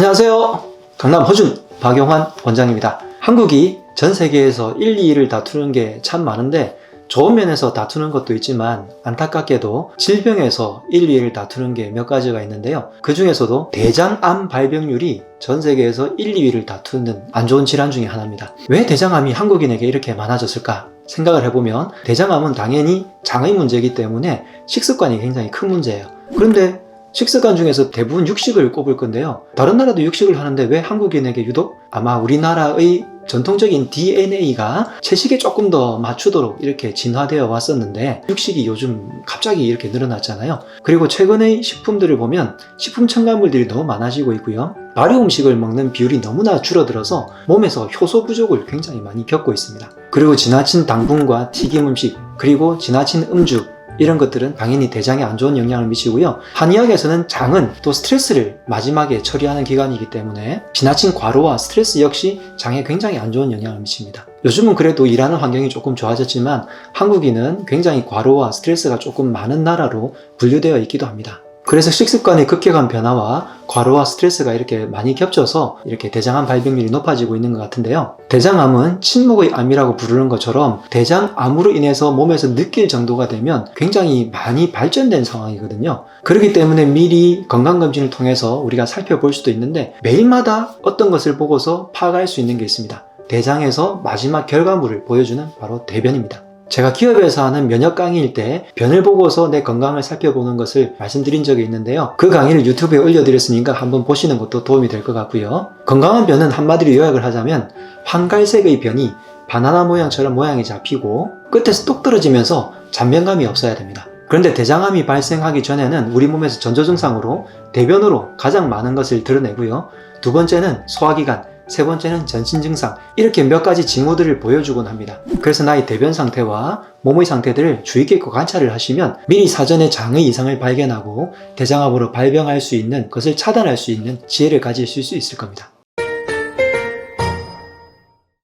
안녕하세요. 강남 허준 박용환 원장입니다. 한국이 전 세계에서 1, 2위를 다투는 게 참 많은데 좋은 면에서 다투는 것도 있지만 안타깝게도 질병에서 1, 2위를 다투는 게 몇 가지가 있는데요. 그 중에서도 대장암 발병률이 전 세계에서 1, 2위를 다투는 안 좋은 질환 중에 하나입니다. 왜 대장암이 한국인에게 이렇게 많아졌을까? 생각을 해보면 대장암은 당연히 장의 문제이기 때문에 식습관이 굉장히 큰 문제예요. 그런데 식습관 중에서 대부분 육식을 꼽을 건데요. 다른 나라도 육식을 하는데 왜 한국인에게 유독 아마 우리나라의 전통적인 DNA가 채식에 조금 더 맞추도록 이렇게 진화되어 왔었는데 육식이 요즘 갑자기 이렇게 늘어났잖아요. 그리고 최근의 식품들을 보면 식품 첨가물들이 너무 많아지고 있고요. 발효 음식을 먹는 비율이 너무나 줄어들어서 몸에서 효소 부족을 굉장히 많이 겪고 있습니다. 그리고 지나친 당분과 튀김 음식, 그리고 지나친 음주, 이런 것들은 당연히 대장에 안 좋은 영향을 미치고요. 한의학에서는 장은 또 스트레스를 마지막에 처리하는 기관이기 때문에 지나친 과로와 스트레스 역시 장에 굉장히 안 좋은 영향을 미칩니다. 요즘은 그래도 일하는 환경이 조금 좋아졌지만 한국인은 굉장히 과로와 스트레스가 조금 많은 나라로 분류되어 있기도 합니다. 그래서 식습관의 급격한 변화와 과로와 스트레스가 이렇게 많이 겹쳐서 이렇게 대장암 발병률이 높아지고 있는 것 같은데요. 대장암은 침묵의 암이라고 부르는 것처럼 대장암으로 인해서 몸에서 느낄 정도가 되면 굉장히 많이 발전된 상황이거든요. 그렇기 때문에 미리 건강검진을 통해서 우리가 살펴볼 수도 있는데 매일마다 어떤 것을 보고서 파악할 수 있는 게 있습니다. 대장에서 마지막 결과물을 보여주는 바로 대변입니다. 제가 기업에서 하는 면역 강의일 때 변을 보고서 내 건강을 살펴보는 것을 말씀드린 적이 있는데요. 그 강의를 유튜브에 올려드렸으니까 한번 보시는 것도 도움이 될 것 같고요. 건강한 변은 한마디로 요약을 하자면 황갈색의 변이 바나나 모양처럼 모양이 잡히고 끝에서 뚝 떨어지면서 잔변감이 없어야 됩니다. 그런데 대장암이 발생하기 전에는 우리 몸에서 전조 증상으로 대변으로 가장 많은 것을 드러내고요. 두 번째는 소화기관, 세 번째는 전신 증상 이렇게 몇 가지 징후들을 보여주곤 합니다. 그래서 나의 대변 상태와 몸의 상태들을 주의 깊게 관찰을 하시면 미리 사전에 장의 이상을 발견하고 대장암으로 발병할 수 있는 것을 차단할 수 있는 지혜를 가지실 수 있을 겁니다.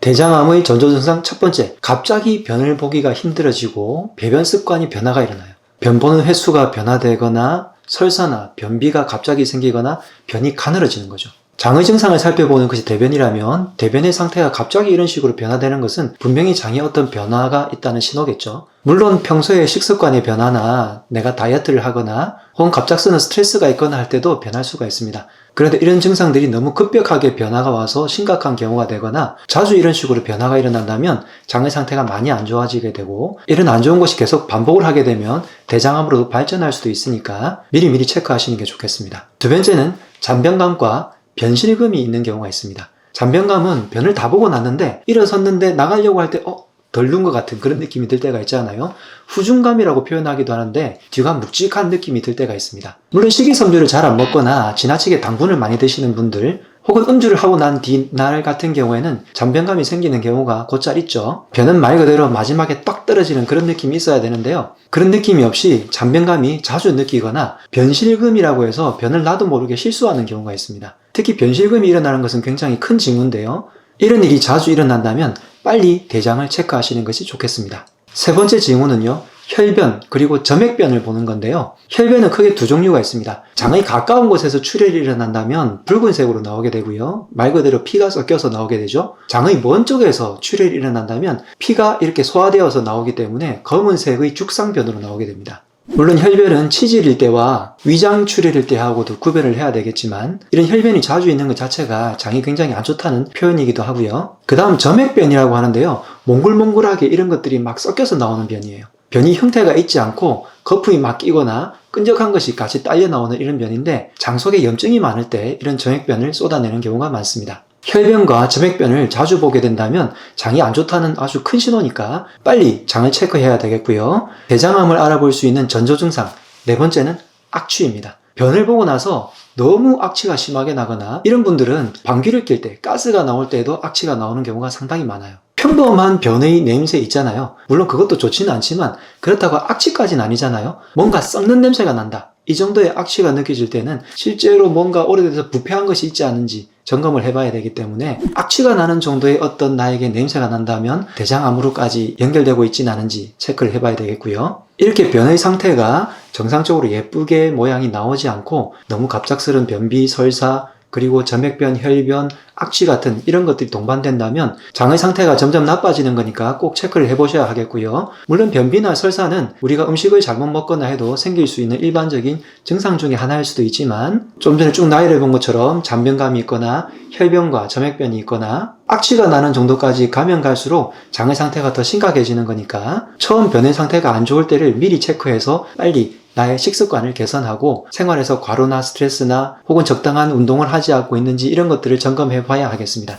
대장암의 전조 증상 첫 번째, 갑자기 변을 보기가 힘들어지고 배변 습관이 변화가 일어나요. 변 보는 횟수가 변화되거나 설사나 변비가 갑자기 생기거나 변이 가늘어지는 거죠. 장의 증상을 살펴보는 것이 대변이라면 대변의 상태가 갑자기 이런 식으로 변화되는 것은 분명히 장에 어떤 변화가 있다는 신호겠죠. 물론 평소에 식습관의 변화나 내가 다이어트를 하거나 혹은 갑작스런 스트레스가 있거나 할 때도 변할 수가 있습니다. 그런데 이런 증상들이 너무 급격하게 변화가 와서 심각한 경우가 되거나 자주 이런 식으로 변화가 일어난다면 장의 상태가 많이 안 좋아지게 되고 이런 안 좋은 것이 계속 반복을 하게 되면 대장암으로 발전할 수도 있으니까 미리미리 체크하시는 게 좋겠습니다. 두 번째는 잔변감과 변실금이 있는 경우가 있습니다. 잔변감은 변을 다 보고 났는데 일어섰는데 나가려고 할 때 어? 덜른 것 같은 그런 느낌이 들 때가 있잖아요. 후중감이라고 표현하기도 하는데 뒤가 묵직한 느낌이 들 때가 있습니다. 물론 식이섬유를 잘 안 먹거나 지나치게 당분을 많이 드시는 분들 혹은 음주를 하고 난 뒤날 같은 경우에는 잔변감이 생기는 경우가 곧잘 있죠. 변은 말 그대로 마지막에 딱 떨어지는 그런 느낌이 있어야 되는데요. 그런 느낌이 없이 잔변감이 자주 느끼거나 변실금이라고 해서 변을 나도 모르게 실수하는 경우가 있습니다. 특히 변실금이 일어나는 것은 굉장히 큰 징후인데요. 이런 일이 자주 일어난다면 빨리 대장을 체크하시는 것이 좋겠습니다. 세 번째 징후는요. 혈변 그리고 점액변을 보는 건데요. 혈변은 크게 두 종류가 있습니다. 장의 가까운 곳에서 출혈이 일어난다면 붉은색으로 나오게 되고요. 말 그대로 피가 섞여서 나오게 되죠. 장의 먼 쪽에서 출혈이 일어난다면 피가 이렇게 소화되어서 나오기 때문에 검은색의 죽상변으로 나오게 됩니다. 물론 혈변은 치질일 때와 위장 출혈일 때하고도 구별을 해야 되겠지만 이런 혈변이 자주 있는 것 자체가 장이 굉장히 안 좋다는 표현이기도 하고요. 그 다음 점액변이라고 하는데요. 몽글몽글하게 이런 것들이 막 섞여서 나오는 변이에요. 변이 형태가 있지 않고 거품이 막 끼거나 끈적한 것이 같이 딸려 나오는 이런 변인데 장 속에 염증이 많을 때 이런 점액변을 쏟아내는 경우가 많습니다. 혈변과 점액변을 자주 보게 된다면 장이 안 좋다는 아주 큰 신호니까 빨리 장을 체크해야 되겠고요. 대장암을 알아볼 수 있는 전조 증상 네 번째는 악취입니다. 변을 보고 나서 너무 악취가 심하게 나거나 이런 분들은 방귀를 낄 때 가스가 나올 때에도 악취가 나오는 경우가 상당히 많아요. 평범한 변의 냄새 있잖아요. 물론 그것도 좋지는 않지만 그렇다고 악취까지는 아니잖아요. 뭔가 썩는 냄새가 난다. 이 정도의 악취가 느껴질 때는 실제로 뭔가 오래돼서 부패한 것이 있지 않은지 점검을 해봐야 되기 때문에 악취가 나는 정도의 어떤 나에게 냄새가 난다면 대장암으로까지 연결되고 있지는 않은지 체크를 해봐야 되겠고요. 이렇게 변의 상태가 정상적으로 예쁘게 모양이 나오지 않고 너무 갑작스런 변비, 설사, 그리고 점액변, 혈변, 악취 같은 이런 것들이 동반된다면 장의 상태가 점점 나빠지는 거니까 꼭 체크를 해보셔야 하겠고요. 물론 변비나 설사는 우리가 음식을 잘못 먹거나 해도 생길 수 있는 일반적인 증상 중에 하나일 수도 있지만 좀 전에 쭉 나열해 본 것처럼 잔변감이 있거나 혈변과 점액변이 있거나 악취가 나는 정도까지 가면 갈수록 장의 상태가 더 심각해지는 거니까 처음 변의 상태가 안 좋을 때를 미리 체크해서 빨리 나의 식습관을 개선하고 생활에서 과로나 스트레스나 혹은 적당한 운동을 하지 않고 있는지 이런 것들을 점검해 봐야 하겠습니다.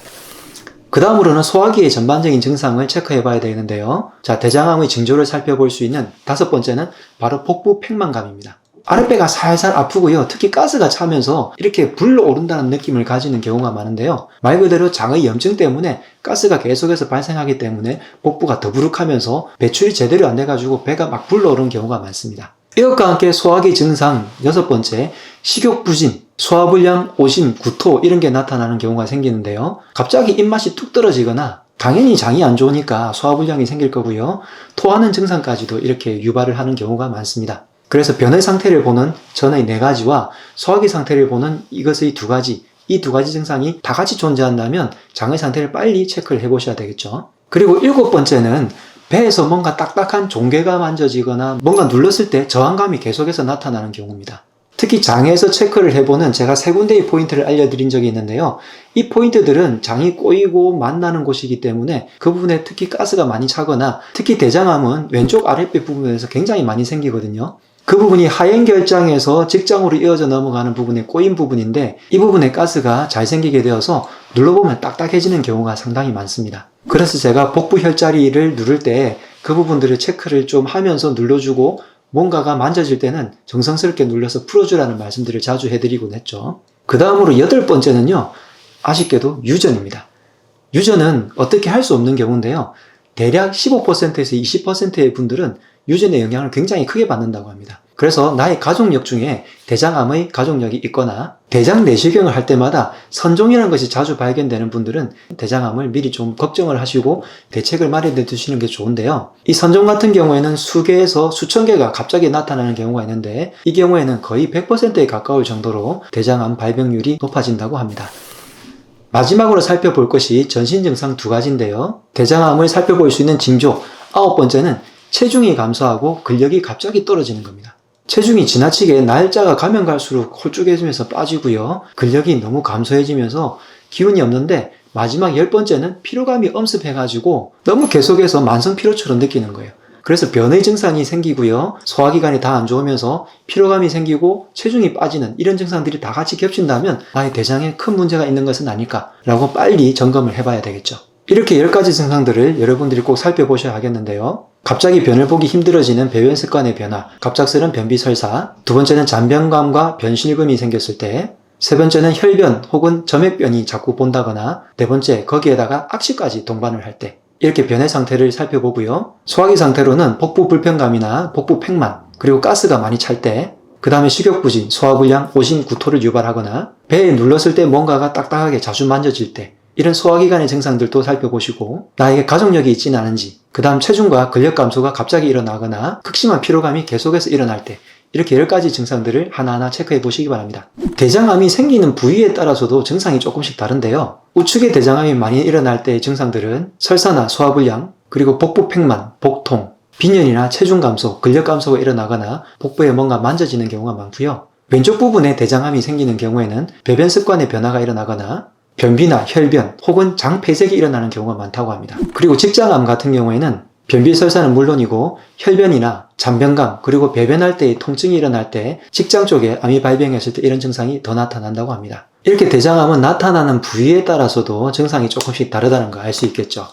그 다음으로는 소화기의 전반적인 증상을 체크해 봐야 되는데요. 자, 대장암의 징조를 살펴볼 수 있는 다섯 번째는 바로 복부 팽만감입니다. 아랫배가 살살 아프고요. 특히 가스가 차면서 이렇게 불러오른다는 느낌을 가지는 경우가 많은데요. 말 그대로 장의 염증 때문에 가스가 계속해서 발생하기 때문에 복부가 더부룩하면서 배출이 제대로 안 돼가지고 배가 막 불러오르는 경우가 많습니다. 이것과 함께 소화기 증상 여섯 번째 식욕 부진, 소화불량, 오심, 구토 이런 게 나타나는 경우가 생기는데요. 갑자기 입맛이 뚝 떨어지거나 당연히 장이 안 좋으니까 소화불량이 생길 거고요. 토하는 증상까지도 이렇게 유발을 하는 경우가 많습니다. 그래서 변의 상태를 보는 전의 네 가지와 소화기 상태를 보는 이것의 두 가지, 이 두 가지 증상이 다 같이 존재한다면 장의 상태를 빨리 체크를 해보셔야 되겠죠. 그리고 일곱 번째는 배에서 뭔가 딱딱한 종괴가 만져지거나 뭔가 눌렀을 때 저항감이 계속해서 나타나는 경우입니다. 특히 장에서 체크를 해보는 제가 세 군데의 포인트를 알려드린 적이 있는데요. 이 포인트들은 장이 꼬이고 만나는 곳이기 때문에 그 부분에 특히 가스가 많이 차거나 특히 대장암은 왼쪽 아랫배 부분에서 굉장히 많이 생기거든요. 그 부분이 하행 결장에서 직장으로 이어져 넘어가는 부분에 꼬인 부분인데 이 부분에 가스가 잘 생기게 되어서 눌러보면 딱딱해지는 경우가 상당히 많습니다. 그래서 제가 복부 혈자리를 누를 때 그 부분들을 체크를 좀 하면서 눌러주고 뭔가가 만져질 때는 정성스럽게 눌러서 풀어주라는 말씀들을 자주 해드리곤 했죠. 그 다음으로 여덟 번째는요, 아쉽게도 유전입니다. 유전은 어떻게 할 수 없는 경우인데요. 대략 15%에서 20%의 분들은 유전의 영향을 굉장히 크게 받는다고 합니다. 그래서 나의 가족력 중에 대장암의 가족력이 있거나 대장 내시경을 할 때마다 선종이라는 것이 자주 발견되는 분들은 대장암을 미리 좀 걱정을 하시고 대책을 마련해 두시는 게 좋은데요. 이 선종 같은 경우에는 수개에서 수천 개가 갑자기 나타나는 경우가 있는데 이 경우에는 거의 100%에 가까울 정도로 대장암 발병률이 높아진다고 합니다. 마지막으로 살펴볼 것이 전신 증상 두 가지인데요. 대장암을 살펴볼 수 있는 징조 아홉 번째는 체중이 감소하고 근력이 갑자기 떨어지는 겁니다. 체중이 지나치게 날짜가 가면 갈수록 홀쭉해지면서 빠지고요. 근력이 너무 감소해지면서 기운이 없는데 마지막 열 번째는 피로감이 엄습해가지고 너무 계속해서 만성 피로처럼 느끼는 거예요. 그래서 변의 증상이 생기고요. 소화기관이 다 안 좋으면서 피로감이 생기고 체중이 빠지는 이런 증상들이 다 같이 겹친다면 나의 대장에 큰 문제가 있는 것은 아닐까라고 빨리 점검을 해봐야 되겠죠. 이렇게 10가지 증상들을 여러분들이 꼭 살펴보셔야 하겠는데요. 갑자기 변을 보기 힘들어지는 배변 습관의 변화, 갑작스런 변비 설사, 두 번째는 잔변감과 변실금이 생겼을 때, 세 번째는 혈변 혹은 점액변이 자꾸 본다거나, 네 번째 거기에다가 악취까지 동반을 할 때, 이렇게 변의 상태를 살펴보고요. 소화기 상태로는 복부 불편감이나 복부 팽만, 그리고 가스가 많이 찰 때, 그 다음에 식욕부진, 소화불량, 오심, 구토를 유발하거나, 배에 눌렀을 때 뭔가가 딱딱하게 자주 만져질 때, 이런 소화기관의 증상들도 살펴보시고 나에게 가족력이 있지는 않은지 그 다음 체중과 근력 감소가 갑자기 일어나거나 극심한 피로감이 계속해서 일어날 때 이렇게 10가지 증상들을 하나하나 체크해 보시기 바랍니다. 대장암이 생기는 부위에 따라서도 증상이 조금씩 다른데요. 우측에 대장암이 많이 일어날 때의 증상들은 설사나 소화불량, 그리고 복부 팽만, 복통, 빈혈이나 체중 감소, 근력 감소가 일어나거나 복부에 뭔가 만져지는 경우가 많고요. 왼쪽 부분에 대장암이 생기는 경우에는 배변 습관의 변화가 일어나거나 변비나 혈변 혹은 장 폐색이 일어나는 경우가 많다고 합니다. 그리고 직장암 같은 경우에는 변비 설사는 물론이고 혈변이나 잔변감 그리고 배변할 때의 통증이 일어날 때 직장 쪽에 암이 발병했을 때 이런 증상이 더 나타난다고 합니다. 이렇게 대장암은 나타나는 부위에 따라서도 증상이 조금씩 다르다는 거알수 있겠죠.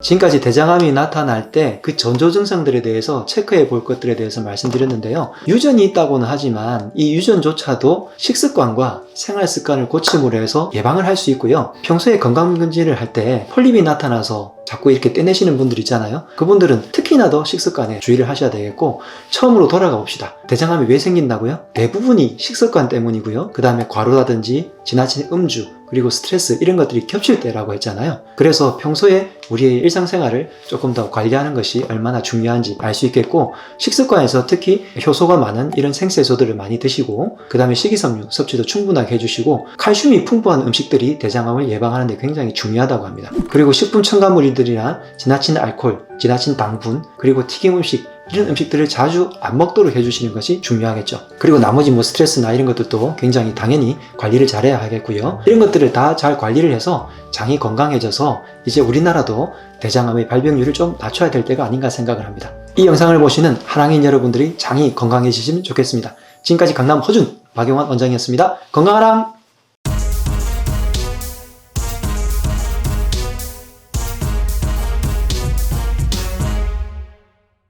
지금까지 대장암이 나타날 때 그 전조 증상들에 대해서 체크해 볼 것들에 대해서 말씀드렸는데요. 유전이 있다고는 하지만 이 유전조차도 식습관과 생활 습관을 고침으로 해서 예방을 할 수 있고요. 평소에 건강검진을 할 때 폴립이 나타나서 자꾸 이렇게 떼내시는 분들 있잖아요. 그분들은 특히나 더 식습관에 주의를 하셔야 되겠고 처음으로 돌아가 봅시다. 대장암이 왜 생긴다고요? 대부분이 식습관 때문이고요. 그 다음에 과로라든지 지나친 음주, 그리고 스트레스 이런 것들이 겹칠 때라고 했잖아요. 그래서 평소에 우리의 일상생활을 조금 더 관리하는 것이 얼마나 중요한지 알 수 있겠고 식습관에서 특히 효소가 많은 이런 생채소들을 많이 드시고 그 다음에 식이섬유 섭취도 충분하게 해주시고 칼슘이 풍부한 음식들이 대장암을 예방하는 데 굉장히 중요하다고 합니다. 그리고 식품 첨가물들이나 지나친 알코올, 지나친 당분, 그리고 튀김 음식 이런 음식들을 자주 안 먹도록 해주시는 것이 중요하겠죠. 그리고 나머지 뭐 스트레스나 이런 것들도 굉장히 당연히 관리를 잘해야 하겠고요. 이런 것들을 다 잘 관리를 해서 장이 건강해져서 이제 우리나라도 대장암의 발병률을 좀 낮춰야 될 때가 아닌가 생각을 합니다. 이 영상을 보시는 하랑인 여러분들이 장이 건강해지시면 좋겠습니다. 지금까지 강남 허준 박용환 원장이었습니다. 건강하람!